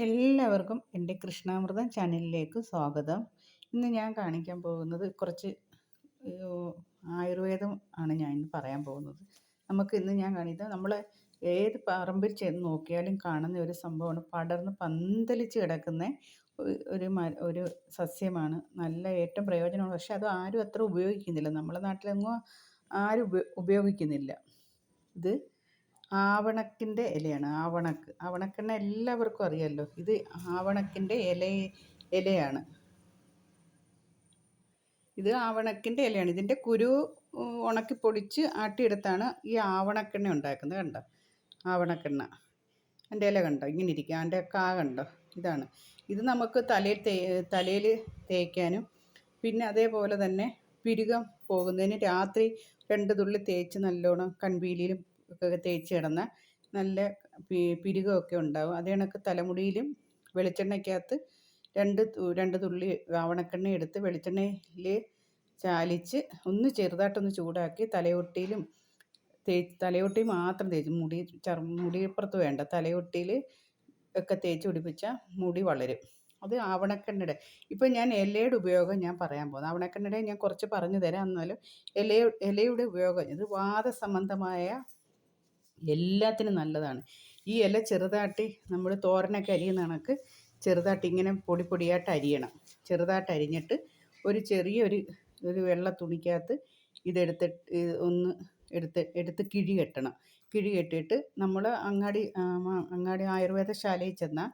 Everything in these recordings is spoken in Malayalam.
എല്ലാവർക്കും എന്റെ കൃഷ്ണാമൃതം ചാനലിലേക്ക് സ്വാഗതം. ഇന്ന് ഞാൻ കാണിക്കാൻ പോകുന്നത് കുറച്ച് ആയുർവേദം ആണ് ഞാൻ ഇന്ന് പറയാൻ പോകുന്നത്. നമുക്ക് ഇന്ന് ഞാൻ കാണിക്കുന്നത് നമ്മൾ ഏത് പറമ്പിൽ ചെന്ന് നോക്കിയാലും കാണുന്ന ഒരു സംഭവമാണ്. പടർന്ന് പന്തലിച്ച് കിടക്കുന്ന ഒരു ഒരു സസ്യമാണ്. നല്ല ഏറ്റവും പ്രയോജനമാണ് പക്ഷേ അത് ആരും അത്ര ഉപയോഗിക്കുന്നില്ല. നമ്മുടെ നാട്ടിലെങ്ങും ആരും ഉപയോഗിക്കുന്നില്ല. ഇത് ആവണക്കിന്റെ ഇലയാണ് ആവണക്ക്. ആവണക്കെണ്ണ എല്ലാവർക്കും അറിയാമല്ലോ ഇത് ആവണക്കിന്റെ ഇല ഇലയാണ്. ഇത് ആവണക്കിന്റെ ഇലയാണ്. ഇതിന്റെ കുരു ഉണക്കി പൊടിച്ച് ആട്ടിയെടുത്താണ് ഈ ആവണക്കെണ്ണ ഉണ്ടാക്കുന്നത് കണ്ടോ? ആവണക്കെണ്ണ. അതിന്റെ ഇല കണ്ടോ? ഇങ്ങനെ ഇരിക്കുക അതിന്റെ കാ കണ്ടോ? ഇതാണ്. ഇത് നമുക്ക് തലയിൽ തേ തലയിൽ തേക്കാനും പിന്നെ അതേപോലെ തന്നെ പിരുകം പോകുന്നതിന് രാത്രി രണ്ട് തുള്ളി തേച്ച് നല്ലോണം കൺപീലിയിലും ഒക്കെ തേച്ച് കിടന്ന നല്ല പിരികമൊക്കെ ഉണ്ടാവും. അതേ കണക്ക് തലമുടിയിലും വെളിച്ചെണ്ണയ്ക്കകത്ത് രണ്ട് രണ്ട് തുള്ളി ആവണക്കെണ്ണ എടുത്ത് വെളിച്ചെണ്ണയിൽ ചാലിച്ച് ഒന്ന് ചെറുതായിട്ടൊന്ന് ചൂടാക്കി തലയൊട്ടിയിലും തേച്ച് തലയൊട്ടി മാത്രം തേച്ച് മുടി ചർ മുടിപ്പുറത്ത് വേണ്ട. തലയൊട്ടിയിൽ ഒക്കെ തേച്ച് പിടിപ്പിച്ചാൽ മുടി വളരും. അത് ആവണക്കെണ്ണയുടെ ഇപ്പം ഞാൻ ഇലയുടെ ഉപയോഗം ഞാൻ പറയാൻ പോകുന്നത് ആവണക്കെണ്ണയുടെ ഞാൻ കുറച്ച് പറഞ്ഞു തരാം. എന്നാലും ഇല ഇലയുടെ ഉപയോഗം ഇത് വാദസംബന്ധമായ എല്ലാത്തിനും നല്ലതാണ്. ഈ ഇല ചെറുതാട്ടി നമ്മൾ തോരനൊക്കെ അരിയുന്ന കണക്ക് ചെറുതായിട്ട് ഇങ്ങനെ പൊടി പൊടിയായിട്ട് അരിയണം. ചെറുതായിട്ട് അരിഞ്ഞിട്ട് ഒരു ചെറിയൊരു ഒരു വെള്ള തുണിക്കകത്ത് ഇതെടുത്ത് ഒന്ന് എടുത്ത് എടുത്ത് കിഴി കെട്ടണം. കിഴി കെട്ടിയിട്ട് നമ്മൾ അങ്ങാടി അങ്ങാടി ആയുർവേദശാലയിൽ ചെന്നാൽ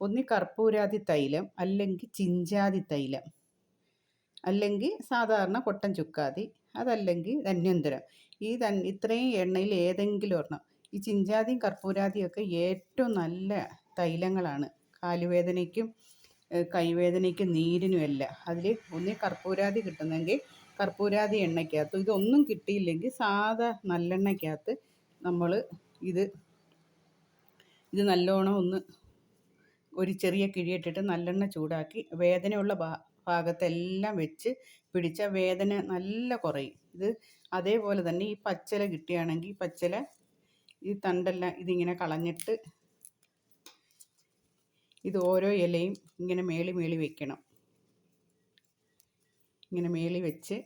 ഒന്നി കർപ്പൂരാതി തൈലം അല്ലെങ്കിൽ ചിഞ്ചാതി തൈലം അല്ലെങ്കിൽ സാധാരണ കൊട്ടൻ ചുക്കാതി അതല്ലെങ്കിൽ ധന്വന്തരം. ഈ തൻ ഇത്രയും എണ്ണയിൽ ഏതെങ്കിലും ഒരെണ്ണം. ഈ ചിഞ്ചാതിയും കർപ്പൂരാതിയും ഒക്കെ ഏറ്റവും നല്ല തൈലങ്ങളാണ്. കാലുവേദനയ്ക്കും കൈവേദനയ്ക്കും നീരിനും എല്ലാം. അതിൽ ഒന്നി കർപ്പൂരാതി കിട്ടുന്നെങ്കിൽ കർപ്പൂരാതി എണ്ണയ്ക്കകത്ത്. ഇതൊന്നും കിട്ടിയില്ലെങ്കിൽ സാധാ നല്ലെണ്ണയ്ക്കകത്ത് നമ്മൾ ഇത് ഇത് നല്ലോണം ഒന്ന് ഒരു ചെറിയ കിഴിയിട്ടിട്ട് നല്ലെണ്ണ ചൂടാക്കി വേദനയുള്ള ഭാ ഭാഗത്തെല്ലാം വെച്ച് പിടിച്ച വേദന നല്ല കുറയും. ഇത് അതേപോലെ തന്നെ ഈ പച്ചില കിട്ടുകയാണെങ്കിൽ പച്ചില ഈ തണ്ടെല്ലാം ഇതിങ്ങനെ കളഞ്ഞിട്ട് ഇത് ഓരോ ഇലയും ഇങ്ങനെ മേളി മേളി വെക്കണം. ഇങ്ങനെ മേളി വെച്ച്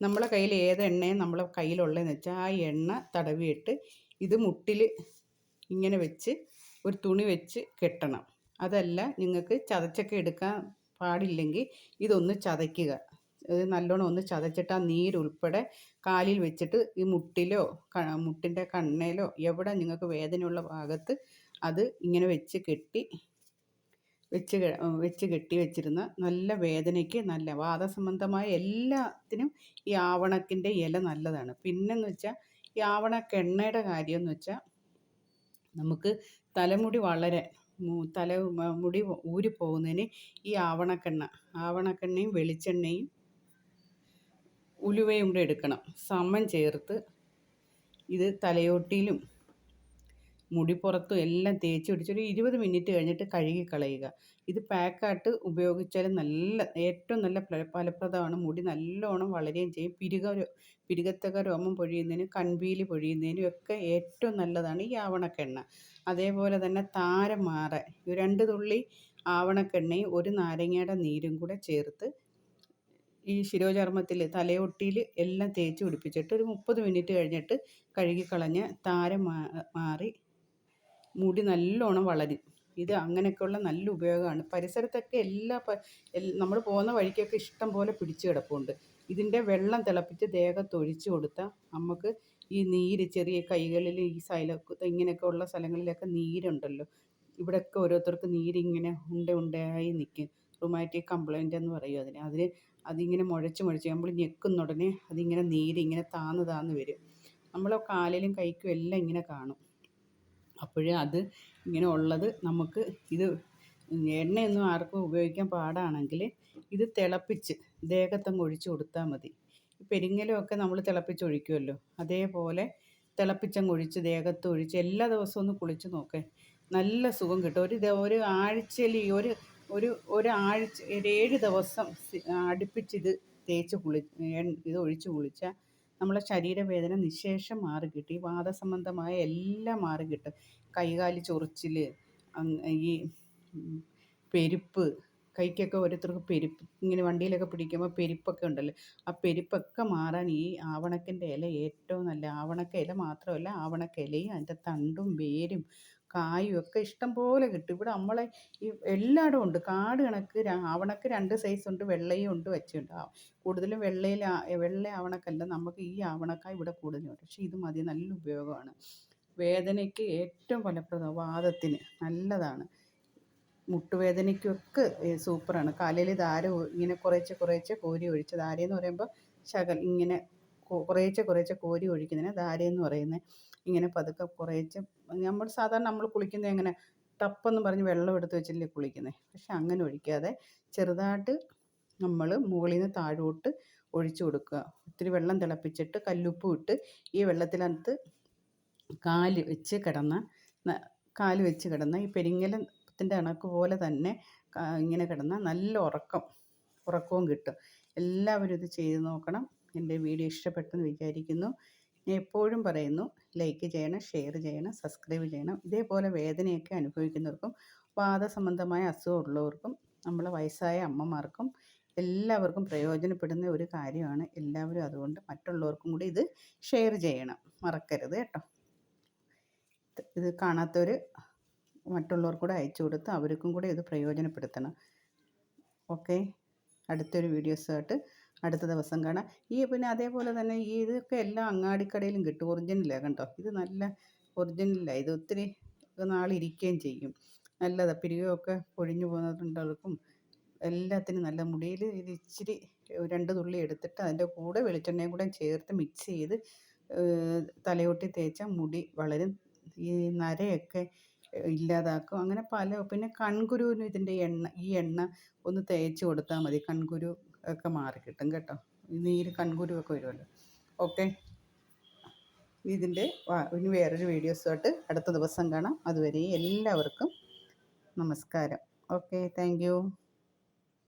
നമ്മളെ കയ്യിൽ ഏത് എണ്ണയും നമ്മളെ കയ്യിലുള്ളതെന്ന് വെച്ചാൽ ആ എണ്ണ തടവിയിട്ട് ഇത് മുട്ടിൽ ഇങ്ങനെ വെച്ച് ഒരു തുണി വെച്ച് കെട്ടണം. അതല്ല നിങ്ങൾക്ക് ചതച്ചൊക്കെ എടുക്കാൻ പാടില്ലെങ്കിൽ ഇതൊന്ന് ചതയ്ക്കുക. ഇത് നല്ലോണം ഒന്ന് ചതച്ചിട്ട് ആ നീരുൾപ്പെടെ കാലിൽ വെച്ചിട്ട് ഈ മുട്ടിലോ മുട്ടിന്റെ കണ്ണയിലോ എവിടെ നിങ്ങൾക്ക് വേദനയുള്ള ഭാഗത്ത് അത് ഇങ്ങനെ വെച്ച് കെട്ടി വെച്ച് വെച്ച് കെട്ടി വെച്ചിരുന്ന നല്ല വേദനയ്ക്ക് നല്ല വാദസംബന്ധമായ എല്ലാത്തിനും ഈ ആവണക്കിന്റെ ഇല നല്ലതാണ്. പിന്നെന്ന് വെച്ചാൽ ഈ ആവണക്കെണ്ണയുടെ കാര്യമെന്ന് വെച്ചാൽ നമുക്ക് തലമുടി വളരെ തല മുടി ഊരിപ്പോകുന്നതിന് ഈ ആവണക്കെണ്ണ ആവണക്കെണ്ണയും വെളിച്ചെണ്ണയും ഉലുവയും കൂടെ എടുക്കണം. സമം ചേർത്ത് ഇത് തലയോട്ടിയിലും മുടിപ്പുറത്തും എല്ലാം തേച്ച് പിടിച്ചൊരു ഇരുപത് മിനിറ്റ് കഴിഞ്ഞിട്ട് കഴുകി കളയുക. ഇത് പാക്കായിട്ട് ഉപയോഗിച്ചാൽ നല്ല ഏറ്റവും നല്ല ഫലപ്രദമാണ്. മുടി നല്ലോണം വളരുകയും ചെയ്യും. പിരുക പിരുകത്തക രോമം പൊഴിയുന്നതിനും കൺപീലി പൊഴിയുന്നതിനും ഒക്കെ ഏറ്റവും നല്ലതാണ് ഈ ആവണക്കെണ്ണ. അതേപോലെ തന്നെ താരം മാറാൻ രണ്ട് തുള്ളി ആവണക്കെണ്ണയും ഒരു നാരങ്ങയുടെ നീരും കൂടെ ചേർത്ത് ഈ ശിരോചർമ്മത്തിൽ തലയൊട്ടിയിൽ എല്ലാം തേച്ച് പിടിപ്പിച്ചിട്ട് ഒരു മുപ്പത് മിനിറ്റ് കഴിഞ്ഞിട്ട് കഴുകിക്കളഞ്ഞ് താരം മാറി മുടി നല്ലോണം വളരും. ഇത് അങ്ങനെയൊക്കെയുള്ള നല്ല ഉപയോഗമാണ്. പരിസരത്തൊക്കെ എല്ലാ നമ്മൾ പോകുന്ന വഴിക്കൊക്കെ ഇഷ്ടം പോലെ പിടിച്ചു കിടപ്പുണ്ട്. ഇതിന്റെ വെള്ളം തിളപ്പിച്ച് ദേഹത്ത് ഒഴിച്ചു കൊടുത്താൽ നമുക്ക് ഈ നീര് ചെറിയ കൈകളിൽ ഈ സൈല ഇങ്ങനെയൊക്കെ ഉള്ള സ്ഥലങ്ങളിലൊക്കെ നീരുണ്ടല്ലോ. ഇവിടെയൊക്കെ ഓരോരുത്തർക്ക് നീരിങ്ങനെ ഉണ്ട ഉണ്ടയായി നിൽക്കും റുമാറ്റിക് കംപ്ലൈന്റ് എന്ന് പറയും അതിന്. അതിന് അതിങ്ങനെ മുഴച്ച് മുഴച്ച് നമ്മൾ ഞെക്കുന്ന ഉടനെ അതിങ്ങനെ നീര് ഇങ്ങനെ താന്ന് താന്ന് വരും. നമ്മളെ കാലിലും കൈക്കും എല്ലാം ഇങ്ങനെ കാണും. അപ്പോഴേ അത് ഇങ്ങനെ ഉള്ളത് നമുക്ക് ഇത് എണ്ണയൊന്നും ആർക്കും ഉപയോഗിക്കാൻ പാടാണെങ്കിൽ ഇത് തിളപ്പിച്ച് ദേഹത്തങ്ങ് ഒഴിച്ച് കൊടുത്താൽ മതി. പെരിങ്ങലൊക്കെ നമ്മൾ തിളപ്പിച്ച് ഒഴിക്കുമല്ലോ അതേപോലെ തിളപ്പിച്ചങ്ങ് ഒഴിച്ച് ദേഹത്ത് ഒഴിച്ച് എല്ലാ ദിവസവും ഒന്ന് കുളിച്ച് നോക്കേ. നല്ല സുഖം കിട്ടും. ഒരു ഒരു ആഴ്ചയിൽ ഒരു ഒരു ഒരാഴ്ച ഒരു ഏഴ് ദിവസം അടുപ്പിച്ചിത് തേച്ച് കുളി ഇത് ഒഴിച്ച് കുളിച്ചാൽ നമ്മളെ ശരീരവേദന നിശേഷം മാറി കിട്ടും. ഈ വാദസംബന്ധമായ എല്ലാം മാറി കിട്ടും. കൈകാൽ ചൊറിച്ചിൽ ഈ പെരുപ്പ് കൈക്കൊക്കെ ഓരോരുത്തർക്ക് പെരുപ്പ് ഇങ്ങനെ വണ്ടിയിലൊക്കെ പിടിക്കുമ്പോൾ പെരുപ്പൊക്കെ ഉണ്ടല്ലോ. ആ പെരുപ്പൊക്കെ മാറാൻ ഈ ആവണക്കിന്റെ ഇല ഏറ്റവും നല്ല ആവണക്ക ഇല മാത്രമല്ല ആവണക്ക ഇലയും അതിന്റെ തണ്ടും വേരും കായും ഒക്കെ ഇഷ്ടം പോലെ കിട്ടും. ഇവിടെ നമ്മളെ ഈ എല്ലായിടും ഉണ്ട്. കാട് കണക്ക് ആവണക്ക് രണ്ട് സൈസ് ഉണ്ട് വെള്ളയും ഉണ്ട് വെച്ചുണ്ട് കൂടുതലും വെള്ളയിൽ വെള്ള ആവണക്കല്ല നമുക്ക് ഈ ആവണക്ക ഇവിടെ കൂടുതലുണ്ട് പക്ഷേ ഇത് മതി നല്ല ഉപയോഗമാണ്. വേദനയ്ക്ക് ഏറ്റവും ഫലപ്രദം വാദത്തിന് നല്ലതാണ്. മുട്ടുവേദനയ്ക്കൊക്കെ സൂപ്പറാണ്. കാലിൽ ധാര ഇങ്ങനെ കുറേച്ചെ കുറേച്ചെ കോരി ഒഴിച്ച് ധാരയെന്ന് പറയുമ്പോൾ ശകൽ ഇങ്ങനെ കുറേച്ചെ കുറേച്ചെ കോരി ഒഴിക്കുന്നതിന് ധാരയെന്ന് പറയുന്നത് ഇങ്ങനെ പതുക്കെ കുറേച്ച് നമ്മൾ സാധാരണ നമ്മൾ കുളിക്കുന്നത് എങ്ങനെ ടപ്പെന്ന് പറഞ്ഞ് വെള്ളം എടുത്ത് വെച്ചില്ലേ കുളിക്കുന്നത് പക്ഷെ അങ്ങനെ ഒഴിക്കാതെ ചെറുതായിട്ട് നമ്മൾ മുകളിൽ നിന്ന് താഴോട്ട് ഒഴിച്ചു കൊടുക്കുക. ഒത്തിരി വെള്ളം തിളപ്പിച്ചിട്ട് കല്ലുപ്പ് ഇട്ട് ഈ വെള്ളത്തിനകത്ത് കാൽ വെച്ച് കിടന്ന കാൽ വെച്ച് കിടന്ന ഈ പെരിങ്ങലത്തിന്റെ കണക്ക് പോലെ തന്നെ ഇങ്ങനെ കിടന്ന നല്ല ഉറക്കം ഉറക്കവും കിട്ടും. എല്ലാവരും ഇത് ചെയ്ത് നോക്കണം. എന്റെ വീഡിയോ ഇഷ്ടപ്പെട്ടെന്ന് വിചാരിക്കുന്നു. ഞാൻ എപ്പോഴും പറയുന്നു ലൈക്ക് ചെയ്യണം ഷെയർ ചെയ്യണം സബ്സ്ക്രൈബ് ചെയ്യണം. ഇതേപോലെ വേദനയൊക്കെ അനുഭവിക്കുന്നവർക്കും വാദസംബന്ധമായ അസുഖമുള്ളവർക്കും നമ്മളെ വയസ്സായ അമ്മമാർക്കും എല്ലാവർക്കും പ്രയോജനപ്പെടുന്ന ഒരു കാര്യമാണ്. എല്ലാവരും അതുകൊണ്ട് മറ്റുള്ളവർക്കും കൂടി ഇത് ഷെയർ ചെയ്യണം. മറക്കരുത് കേട്ടോ. ഇത് കാണാത്തവർ മറ്റുള്ളവർക്കൂടെ അയച്ചു കൊടുത്ത് അവർക്കും കൂടെ ഇത് പ്രയോജനപ്പെടുത്തണം. ഓക്കെ അടുത്തൊരു വീഡിയോസായിട്ട് അടുത്ത ദിവസം കാണാം. ഈ പിന്നെ അതേപോലെ തന്നെ ഈ ഇതൊക്കെ എല്ലാ അങ്ങാടിക്കടയിലും കിട്ടും. ഒറിജിനലാണ് കണ്ടോ? ഇത് നല്ല ഒറിജിനലാണ് ഇത് ഒത്തിരി നാളിരിക്കുകയും ചെയ്യും. നല്ലതാണ് പിരികമൊക്കെ പൊഴിഞ്ഞു പോകുന്നവർക്കും എല്ലാത്തിനും നല്ല മുടിയിൽ ഇത് ഇച്ചിരി രണ്ട് തുള്ളി എടുത്തിട്ട് അതിന്റെ കൂടെ വെളിച്ചെണ്ണയും കൂടെ ചേർത്ത് മിക്സ് ചെയ്ത് തലയോട്ടി തേച്ചാൽ മുടി വളരും. ഈ നരയൊക്കെ ഇല്ലാതാക്കും. അങ്ങനെ പല പിന്നെ കൺകുരുവിന് ഇതിന്റെ എണ്ണ ഈ എണ്ണ ഒന്ന് തേച്ച് കൊടുത്താൽ മതി. കൺകുരു ഒക്കെ മാറിക്കിട്ടും കേട്ടോ നീര് കൺകുരു ഒക്കെ വരുമല്ലോ. ഓക്കെ ഇതിന്റെ ഇനി വേറൊരു വീഡിയോസുമായിട്ട് അടുത്ത ദിവസം കാണാം. അതുവരെ എല്ലാവർക്കും നമസ്കാരം. Okay thank